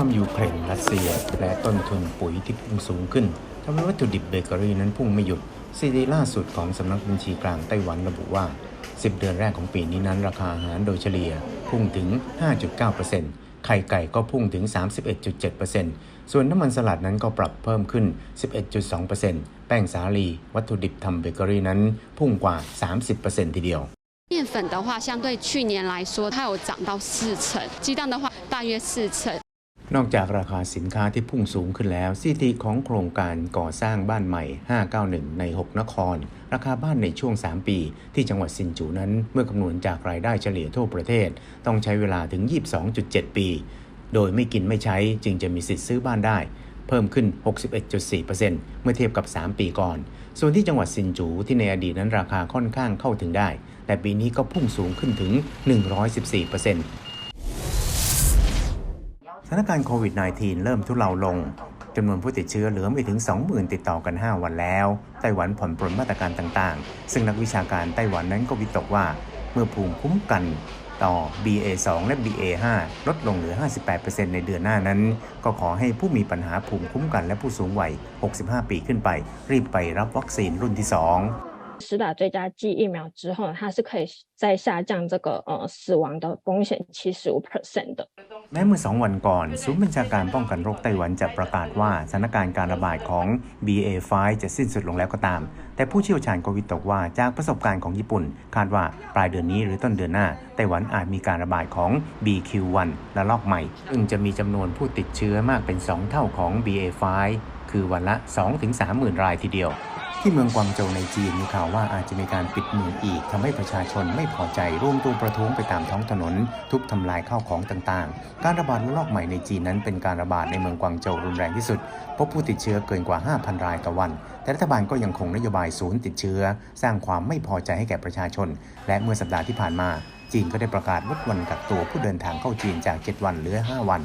ามยูเครนรัสเซีย และต้นทุนปุ๋ยที่พุ่งสูงขึ้นทำให้วัตถุดิบเบเกอรี่นั้นพุ่งไม่หยุดสถิติล่าสุดของสำนักบัญชีกลางไต้หวันระบุว่า 10 เดือนแรกของปีนี้นั้น ราคาอาหารโดยเฉลี่ย พุ่งถึง 5.9%ไข่ไก่ก็พุ่งถึง 31.7%ส่วนน้ำมันสลัดนั้นก็ปรับเพิ่มขึ้น 11.2%แป้งสาลี วัตถุดิบทำเบเกอรี่นั้นพุ่งกว่า 30%ทีเดียว 面粉的话，相对去年来说，它有涨到四成；鸡蛋的话，大约四成。 นอกจากราคาสินค้าที่พุ่งสูงขึ้นแล้ว สิติของโครงการก่อสร้างบ้านใหม่ 591 ใน 6 นคร ราคาบ้านในช่วง 3 ปี ที่จังหวัดซินจูนั้นเมื่อคำนวณจากรายได้เฉลี่ยทั่วประเทศ ต้องใช้เวลาถึง 22.7 ปี โดยไม่กินไม่ใช้จึงจะมีสิทธิ์ซื้อบ้านได้ เพิ่มขึ้น 61.4%เมื่อเทียบกับ 3 ปีก่อน ส่วนที่จังหวัดซินจูที่ในอดีตนั้นราคาค่อนข้างเข้าถึงได้ แต่ปีนี้ก็พุ่งสูงขึ้นถึง 114% ถานการณ์โควิด -19 เริ่มทุเลาลง จำนวนผู้ติดเชื้อเหลือไม่ถึง 20,000 ติดต่อกัน 5 วันแล้ว ไต้หวันผ่อนปรนมาตรการต่างๆ ซึ่งนักวิชาการไต้หวันนั้นก็วิตกว่า เมื่อภูมิคุ้มกันต่อ BA2 และ BA5 ลดลงเหลือ 58%ในเดือนหน้านั้น ก็ขอให้ผู้มีปัญหาภูมิคุ้มกันและผู้สูงวัย 65 ปีขึ้นไป รีบไปรับวัคซีนรุ่นที่ 2施打追加剂疫苗之后呢，它是可以再下降这个呃死亡的风险七十五 percent 的。 แม้เมื่อสองวันก่อนศูนย์บัญชาการป้องกันโรคไต้หวันจะประกาศว่าสถานการณ์การระบาดของ BA5 จะสิ้นสุดลงแล้วก็ตาม แต่ผู้เชี่ยวชาญก็วิตกว่าจากประสบการณ์ของญี่ปุ่น คาดว่าปลายเดือนนี้หรือต้นเดือนหน้า ไต้หวันอาจมีการระบาดของ BQ1 และลอกใหม่ ซึ่งจะมีจำนวนผู้ติดเชื้อมากเป็น 2 เท่าของ BA5 คือวันละ 2-3หมื่นรายทีเดียว ที่เมืองกวางโจวในจีนมีข่าวว่าอาจจะมีการปิดเมืองอีกทำให้ประชาชนไม่พอใจร่วมตัวประท้วงไปตามท้องถนน ทุบทำลายข้าวของต่างๆ การระบาดระลอกใหม่ในจีนนั้นเป็นการระบาดในเมืองกวางโจวรุนแรงที่สุด พบผู้ติดเชื้อเกินกว่า 5,000 รายต่อวัน แต่รัฐบาลก็ยังคงนโยบายศูนย์ติดเชื้อ สร้างความไม่พอใจให้แก่ประชาชน และเมื่อสัปดาห์ที่ผ่านมา จีนก็ได้ประกาศลดวันกักตัวผู้เดินทางเข้าจีนจาก 7 วันเหลือ 5 วัน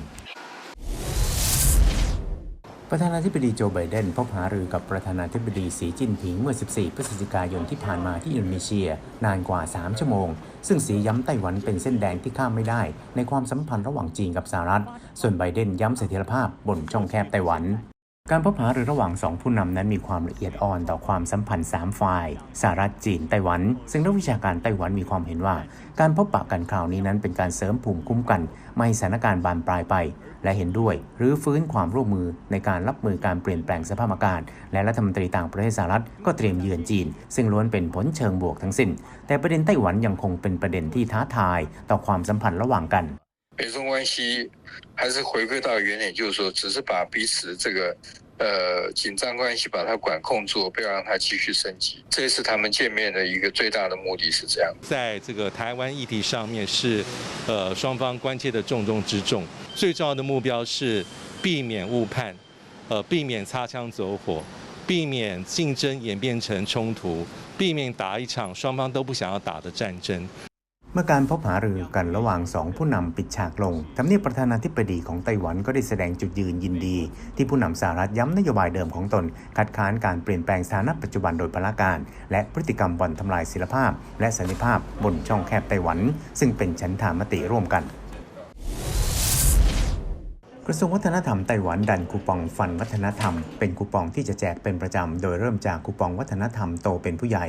ประธานาธิบดีโจไบเดนพบหารือกับประธานาธิบดีสีจิ้นผิงเมื่อ 14 พฤศจิกายนที่ผ่านมาที่อินโดนีเซีย นานกว่า 3 ชั่วโมง ซึ่งสีย้ำไต้หวันเป็นเส้นแดงที่ข้ามไม่ได้ ในความสัมพันธ์ระหว่างจีนกับสหรัฐ ส่วนไบเดนย้ำเสถียรภาพบนช่องแคบไต้หวัน การพบหารือระหว่างสองผู้นำนั้นมีความละเอียดอ่อนต่อความสัมพันธ์ 3 ฝ่ายสหรัฐจีนไต้หวัน ซึ่งนักวิชาการไต้หวันมีความเห็นว่า การพบปะกันคราวนี้นั้นเป็นการเสริมภูมิคุ้มกัน ไม่ให้สถานการณ์บานปลายไป และเห็นด้วย หรือฟื้นความร่วมมือในการรับมือการเปลี่ยนแปลงสภาพอากาศ และรัฐมนตรีต่างประเทศสหรัฐก็เตรียมเยือนจีน ซึ่งล้วนเป็นผลเชิงบวกทั้งสิ้น แต่ประเด็นไต้หวันยังคงเป็นประเด็นที่ท้าทาย ต่อความสัมพันธ์ระหว่างกัน 美中关系还是回归到原点，就是说，只是把彼此这个呃紧张关系把它管控住，不要让它继续升级。这一次他们见面的一个最大的目的是这样。在这个台湾议题上面是，呃，双方关切的重中之重。最重要的目标是避免误判，呃，避免擦枪走火，避免竞争演变成冲突，避免打一场双方都不想要打的战争。 เมื่อการพบหารือกันระหว่างสองผู้นำปิดฉากลงทำเนียบประธานาธิบดีของไต้หวันก็ได้แสดงจุดยืนยินดี ที่ผู้นำสหรัฐย้ำนโยบายเดิมของตน คัดค้านการเปลี่ยนแปลงสถานะปัจจุบันโดยพละการ และพฤติกรรมบ่อนทำลายศิลภาพ และสันติภาพบนช่องแคบไต้หวัน ซึ่งเป็นฉันทามติร่วมกันกระทรวงวัฒนธรรมไต้หวันดันคูปองฟันวัฒนธรรม เป็นคูปองที่จะแจกเป็นประจำ โดยเริ่มจากคูปองวัฒนธรรมโตเป็นผู้ใหญ่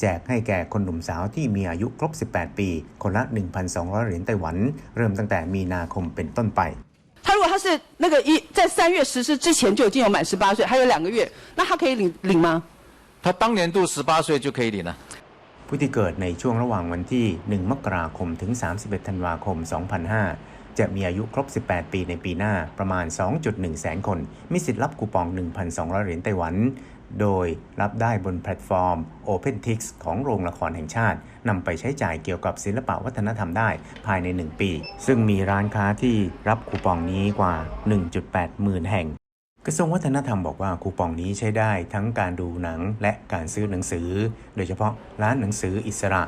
แจกให้แก่คนหนุ่มสาวที่มีอายุครบ 18 ปี คนละ 1,200 เหรียญไต้หวัน เริ่มตั้งแต่มีนาคมเป็นต้นไป 他如果他是那个一在三月实施之前就已经有满十八岁，还有两个月，那他可以领领吗？他当年度十八岁就可以领了。 ผู้ที่เกิดในช่วงระหว่างวันที่ 1 มกราคมถึง 31 ธันวาคม 2005 จะมีอายุครบ 18 ปีในปีหน้าประมาณ 2.1 แสนคน มีสิทธิ์รับคูปอง 1,200 เหรียญไต้หวัน โดยรับได้บนแพลตฟอร์ม OpenTix ของโรงละครแห่งชาตินำไปใช้จ่ายเกี่ยวกับศิลปะวัฒนธรรมได้ภายใน 1 ปี ซึ่งมีร้านค้าที่รับคูปองนี้กว่า 1.8 หมื่นแห่ง กระทรวงวัฒนธรรมบอกว่าคูปองนี้ใช้ได้ทั้งการดูหนังและการซื้อหนังสือ โดยเฉพาะร้านหนังสืออิสระ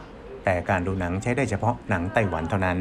แต่การดูหนังใช้ได้เฉพาะหนังไต้หวันเท่านั้น